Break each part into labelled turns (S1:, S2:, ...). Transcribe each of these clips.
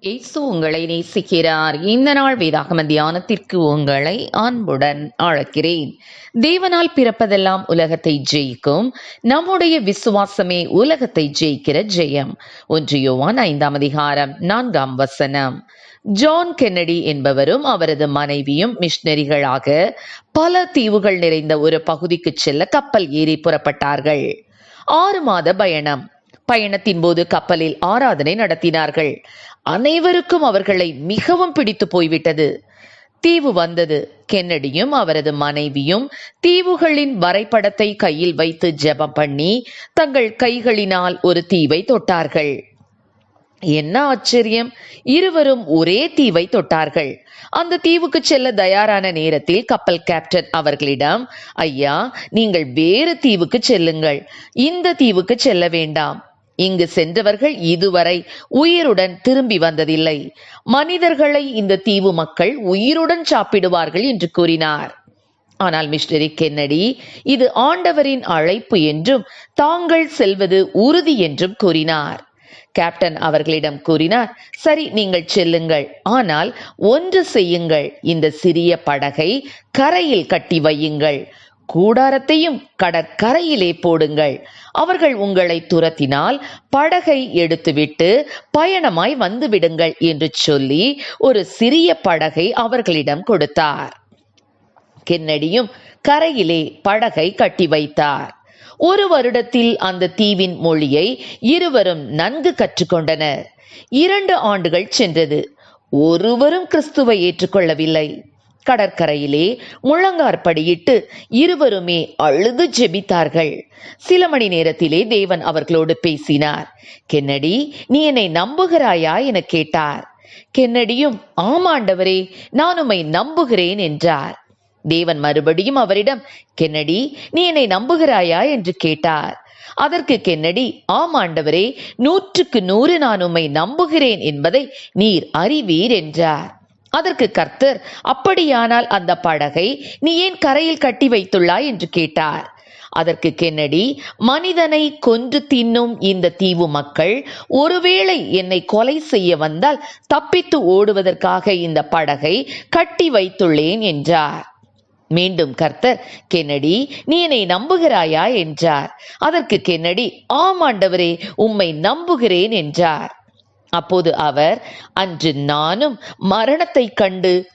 S1: இயேசு உங்களை நேசிக்கிறார். இந்த நாள் வேதாகம தியானத்திற்கு உங்களை அன்புடன் அழைக்கிறேன். தேவனால் பிறப்பதெல்லாம் உலகத்தை ஜெயிக்கும். நம்முடைய விசுவாசமே உலகத்தை ஜெயிக்கிற ஜெயம். ஒன்று யோவான் ஐந்தாம் அதிகாரம் நான்காம் வசனம். ஜான் கென்னடி என்பவரும் அவரது மனைவியும் மிஷனரிகளாக பல தீவுகள் நிறைந்த ஒரு பகுதிக்கு செல்ல கப்பல் ஏறி புறப்பட்டார்கள். ஆறு மாத பயணம். பயணத்தின் போது கப்பலில் ஆராதனை நடத்தினார்கள். அனைவருக்கும் அவர்களை மிகவும் பிடித்து போய்விட்டது. தீவு வந்தது. கென்னடியும் அவரது மனைவியும் தீவுகளின் வரைபடத்தை கையில் வைத்து ஜெபம் பண்ணி தங்கள் கைகளினால் ஒரு தீவை தொட்டார்கள். என்ன ஆச்சரியம்! இருவரும் ஒரே தீவை தொட்டார்கள். அந்த தீவுக்கு செல்ல தயாரான நேரத்தில் கப்பல் கேப்டன் அவர்களிடம் ஐயா நீங்கள் வேறு தீவுக்கு செல்லுங்கள். இந்த தீவுக்கு செல்ல வேண்டாம். இங்கு சென்றவர்கள் இதுவரை உயிருடன் திரும்பி வந்ததில்லை. மனிதர்களை இந்த தீவு மக்கள் உயிருடன் சாப்பிடுவார்கள் என்று கூறினார். ஆனால் மிஸ்டரி கென்னடி இது ஆண்டவரின் அழைப்பு என்றும் தாங்கள் செல்வது உறுதி என்றும் கூறினார். கேப்டன் அவர்களிடம் கூறினார் சரி நீங்கள் செல்லுங்கள். ஆனால் ஒன்று செய்யுங்கள். இந்த சிறிய படகை கரையில் கட்டி வையுங்கள். கூடாரத்தையும் கடற்கரையிலே போடுங்கள். அவர்கள் உங்களை துரத்தினால் படகை எடுத்துவிட்டு பயணமாய் வந்துவிடுங்கள் என்று சொல்லி ஒரு சிறிய படகை அவர்களிடம் கொடுத்தார். கென்னடியும் கரையிலே படகை கட்டி வைத்தார். ஒரு வருடத்தில் அந்த தீவின் மொழியை இருவரும் நன்கு கற்றுக்கொண்டனர். இரண்டு ஆண்டுகள் சென்றது. ஒருவரும் கிறிஸ்துவை ஏற்றுக்கொள்ளவில்லை. கடற்கரையிலே முழங்காற்படியிட்டு இருவருமே அழுது ஜெபித்தார்கள். சில மணி நேரத்திலே தேவன் அவர்களோடு பேசினார். கென்னடி நீ என்னை நம்புகிறாயா? என கேட்டார். கென்னடியும் ஆமாண்டவரே நான் உம்மை நம்புகிறேன் என்றார். தேவன் மறுபடியும் அவரிடம் கென்னடி நீ என்னை நம்புகிறாயா? என்று கேட்டார். அதற்கு கென்னடி ஆமாண்டவரே நூற்றுக்கு நூறு நான் உம்மை நம்புகிறேன் என்பதை நீர் அறிவீர் என்றார். அதற்கு கர்த்தர் அப்படியானால் அந்த படகை நீ ஏன் கரையில் கட்டி வைத்துள்ளாய்? என்று கேட்டார். அதற்கு கென்னடி மனிதனை கொன்று தின்னும் இந்த தீவு மக்கள் ஒருவேளை என்னை கொலை செய்ய வந்தால் தப்பித்து ஓடுவதற்காக இந்த படகை கட்டி வைத்துள்ளேன் என்றார். மீண்டும் கர்த்தர் கென்னடி நீ என்னை நம்புகிறாயா? என்றார். அதற்கு கென்னடி ஆமாண்டவரே உம்மை நம்புகிறேன் என்றார். அப்போது அவர் அன்று நானும் மரணத்தை கண்டு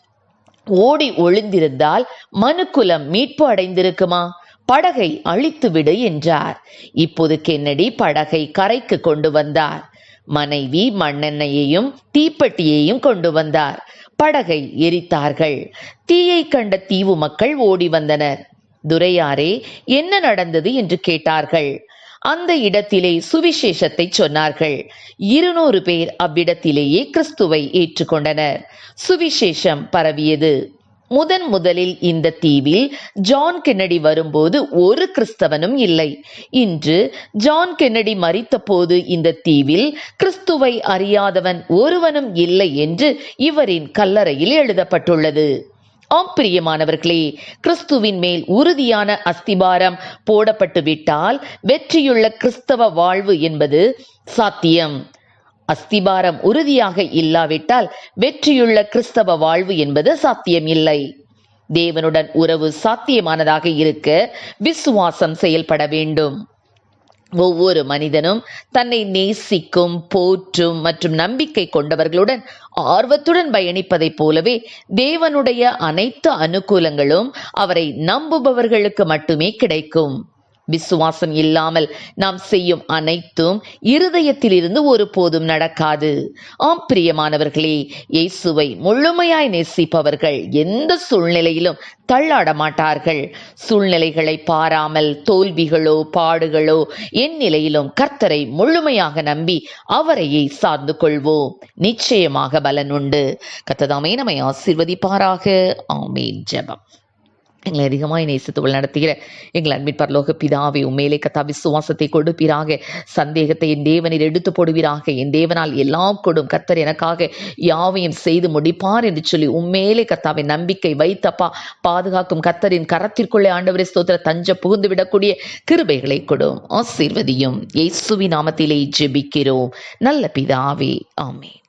S1: ஓடி ஒளிந்திருந்தால் மனுக்குலம் மீட்பு அடைந்திருக்குமா? படகை அழித்துவிடு என்றார். இப்போது கென்னடி படகை கரைக்கு கொண்டு வந்தார். மனைவி மண்ணெண்ணையையும் தீப்பெட்டியையும் கொண்டு வந்தார். படகை எரித்தார்கள். தீயை கண்ட தீவு மக்கள் ஓடி வந்தனர். துரையாரே என்ன நடந்தது? என்று கேட்டார்கள். அந்த இடத்திலே சுவிசேஷத்தை சொன்னார்கள். இருநூறு பேர் அவ்விடத்திலேயே கிறிஸ்துவை ஏற்றுக்கொண்டனர். சுவிசேஷம் பரவியது. முதன் முதலில் இந்த தீவில் ஜான் கென்னடி வரும்போது ஒரு கிறிஸ்தவனும் இல்லை. இன்று ஜான் கென்னடி மறித்தபோது இந்த தீவில் கிறிஸ்துவை அறியாதவன் ஒருவனும் இல்லை என்று இவரின் கல்லறையில் எழுதப்பட்டுள்ளது. ஆம் பிரியமானவர்களே கிறிஸ்துவின் மேல் உறுதியான அஸ்திபாரம் போடப்பட்டு விட்டால் வெற்றியுள்ள கிறிஸ்தவ வாழ்வு என்பது சாத்தியம். அஸ்திபாரம் உறுதியாக இல்லாவிட்டால் வெற்றியுள்ள கிறிஸ்தவ வாழ்வு என்பது சாத்தியம் இல்லை தேவனுடன் உறவு சாத்தியமானதாக இருக்க விசுவாசம் செயல்பட வேண்டும். ஒவ்வொரு மனிதனும் தன்னை நேசிக்கும் போற்றும் மற்றும் நம்பிக்கை கொண்டவர்களுடன் ஆர்வத்துடன் பயணிப்பதைப் போலவே தேவனுடைய அனைத்து அனுகூலங்களும் அவரை நம்புபவர்களுக்கு மட்டுமே கிடைக்கும். விசுவாசம் இல்லாமல் நாம் செய்யும் அனைத்தும் இருதயத்திலிருந்து ஒருபோதும் நடக்காது. ஆம் பிரியமானவர்களே இயேசுவை முழுமையாய் நேசிப்பவர்கள் எந்த சூழ்நிலையிலும் தள்ளாட மாட்டார்கள். சூழ்நிலைகளை பாராமல் தோல்விகளோ பாடுகளோ என் நிலையிலும் கர்த்தரை முழுமையாக நம்பி அவரையே சார்ந்து கொள்வோம். நிச்சயமாக பலன் உண்டு. கத்ததாமே நம்மை ஆசிர்வதிப்பாராக. ஆமேன். ஜெபம். எங்களை அதிகமாக நேசித்து நடத்துகிற எங்கள் அன்பின் பரலோக பிதாவை உண்மையிலே கத்தா விசுவாசத்தை கொடுப்பீராக சந்தேகத்தை என் தேவனில் எடுத்து போடுவீராக. என் தேவனால் எல்லாம் கொடும். கத்தர் எனக்காக யாவையும் செய்து முடிப்பார் என்று சொல்லி உண்மையிலே கத்தாவை நம்பிக்கை வைத்தப்பா. பாதுகாக்கும் கத்தரின் கரத்திற்குள்ளே ஆண்டவரை ஸ்தோத்திர. தஞ்ச புகுந்து விடக்கூடிய கிருபைகளை கொடும். ஆசீர்வதியும். இயேசுவி நாமத்திலே ஜெபிக்கிறோம். நல்ல பிதாவே. ஆமே